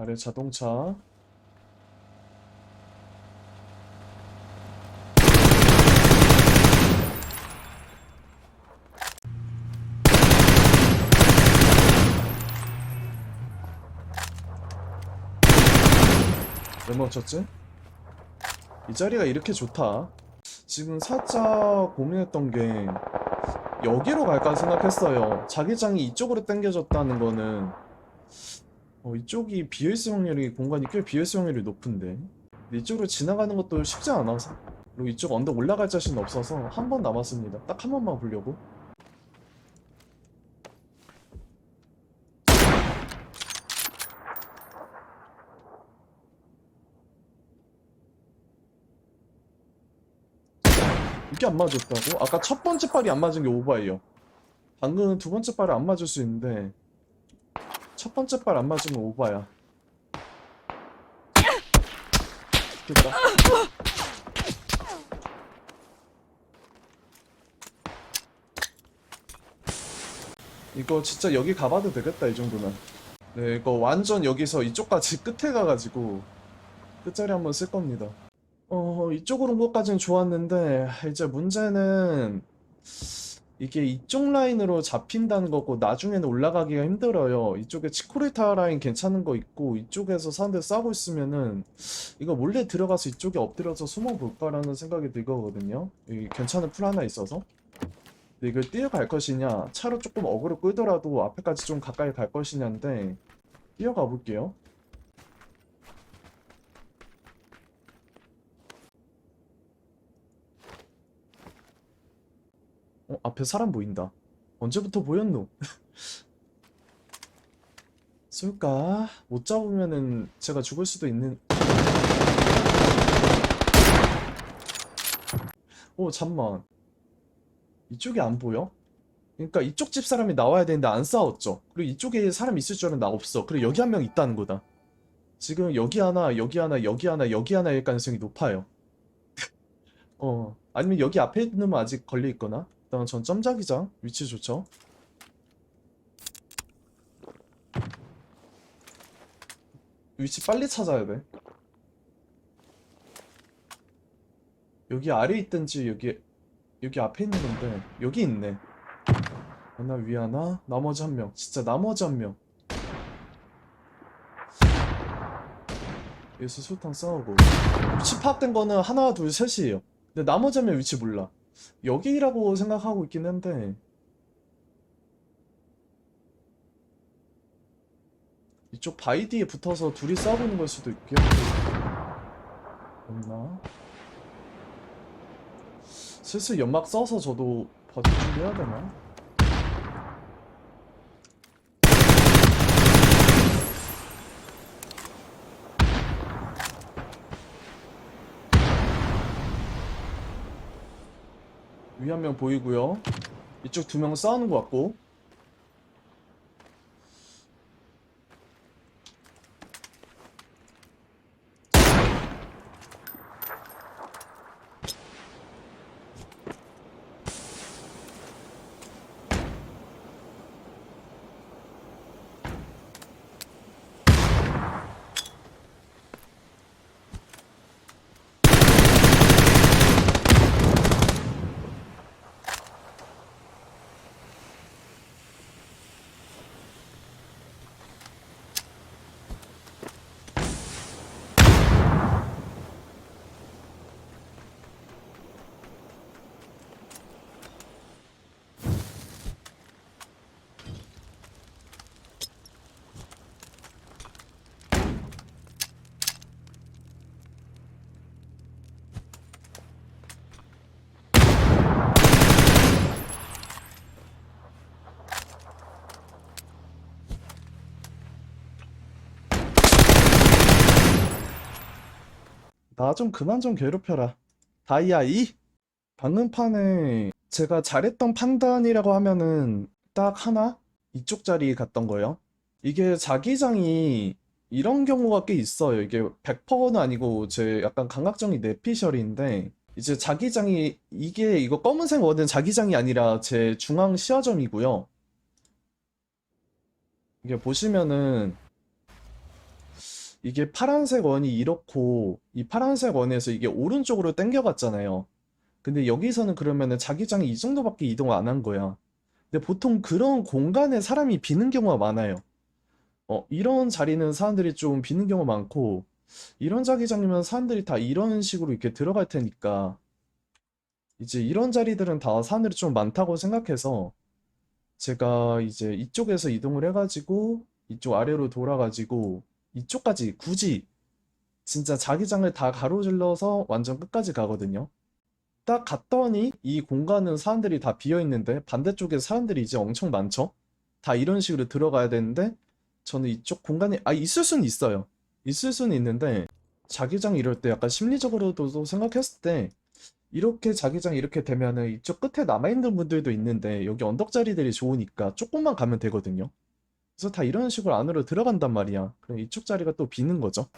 아래 자동차. 왜 멈췄지? 이 자리가 이렇게 좋다. 지금 살짝 고민했던 게 여기로 갈까 생각했어요. 자기장이 이쪽으로 당겨졌다는 거는 어, 이쪽이 비어있을 확률이 공간이 꽤 비어있을 확률이 높은데 이쪽으로 지나가는 것도 쉽지 않아서 그리고 이쪽 언덕 올라갈 자신 없어서 한 번 남았습니다. 딱 한 번만 보려고. 이게 안 맞았다고? 아까 첫 번째 발이 안 맞은 게 오바예요. 방금은 두 번째 발이 안 맞을 수 있는데 첫 번째 발 안 맞으면 오바야. 됐다. 이거 진짜 여기 가봐도 되겠다 이 정도면. 네 이거 완전 여기서 이쪽까지 끝에 가가지고 끝자리 한번 쓸 겁니다. 어, 이쪽으로 온 것까지는 좋았는데, 이제 문제는, 이게 이쪽 라인으로 잡힌다는 거고, 나중에는 올라가기가 힘들어요. 이쪽에 치코리타 라인 괜찮은 거 있고, 이쪽에서 사람들 싸고 있으면은, 이거 몰래 들어가서 이쪽에 엎드려서 숨어 볼까라는 생각이 들거든요. 이 괜찮은 풀 하나 있어서. 근데 이걸 뛰어갈 것이냐, 차로 조금 어그로 끌더라도 앞에까지 좀 가까이 갈 것이냐인데, 뛰어가 볼게요. 어, 앞에 사람 보인다. 언제부터 보였노? 쏠까? 못 잡으면은 제가 죽을 수도 있는. 오, 잠만. 이쪽이 안 보여? 그러니까 이쪽 집 사람이 나와야 되는데 안 싸웠죠. 그리고 이쪽에 사람 있을 줄은 나 없어. 그리고 여기 한 명 있다는 거다. 지금 여기 하나, 여기 하나, 여기 하나, 여기 하나일 가능성이 높아요. 어, 아니면 여기 앞에 있는 놈은 아직 걸려 있거나. 일단 전 점자기장 위치 좋죠. 위치 빨리 찾아야 돼. 여기 아래 있든지 여기 여기 앞에 있는 건데 여기 있네. 하나 위 하나 나머지 한 명. 진짜 나머지 한 명. 여기서 술탕 싸우고 위치 파악된 거는 하나 둘 셋이에요. 근데 나머지 한 명 위치 몰라. 여기라고 생각하고 있긴 한데 이쪽 바위 뒤에 붙어서 둘이 싸우고 있는 걸 수도 있고요. 없나? 슬슬 연막 써서 저도 버틸 준비해야 되나? 위 한 명 보이고요. 이쪽 두 명 싸우는 것 같고. 나 좀 그만 좀 괴롭혀라. 다이아 2? 방금 판에 제가 잘했던 판단이라고 하면은 딱 하나? 이쪽 자리 갔던 거예요. 이게 자기장이 이런 경우가 꽤 있어요. 이게 100%는 아니고 제 약간 감각적인 뇌피셜인데 이제 자기장이 이게 이거 검은색 원은 자기장이 아니라 제 중앙 시야점이고요. 이게 보시면은 이게 파란색 원이 이렇고 이 파란색 원에서 이게 오른쪽으로 당겨갔잖아요. 근데 여기서는 그러면은 자기장이 이 정도밖에 이동 안 한 거야. 근데 보통 그런 공간에 사람이 비는 경우가 많아요. 어, 이런 자리는 사람들이 좀 비는 경우가 많고, 이런 자기장이면 사람들이 다 이런 식으로 이렇게 들어갈 테니까, 이제 이런 자리들은 다 사람들이 좀 많다고 생각해서, 제가 이제 이쪽에서 이동을 해가지고, 이쪽 아래로 돌아가지고, 이쪽까지 굳이 진짜 자기장을 다 가로질러서 완전 끝까지 가거든요. 딱 갔더니 이 공간은 사람들이 다 비어 있는데 반대쪽에 사람들이 이제 엄청 많죠? 다 이런 식으로 들어가야 되는데 저는 이쪽 공간이 아 있을 수는 있어요. 있을 수는 있는데 자기장 이럴 때 약간 심리적으로도 생각했을 때 이렇게 자기장 이렇게 되면은 이쪽 끝에 남아있는 분들도 있는데 여기 언덕 자리들이 좋으니까 조금만 가면 되거든요. 그래서 다 이런 식으로 안으로 들어간단 말이야. 그럼 이쪽 자리가 또 비는 거죠.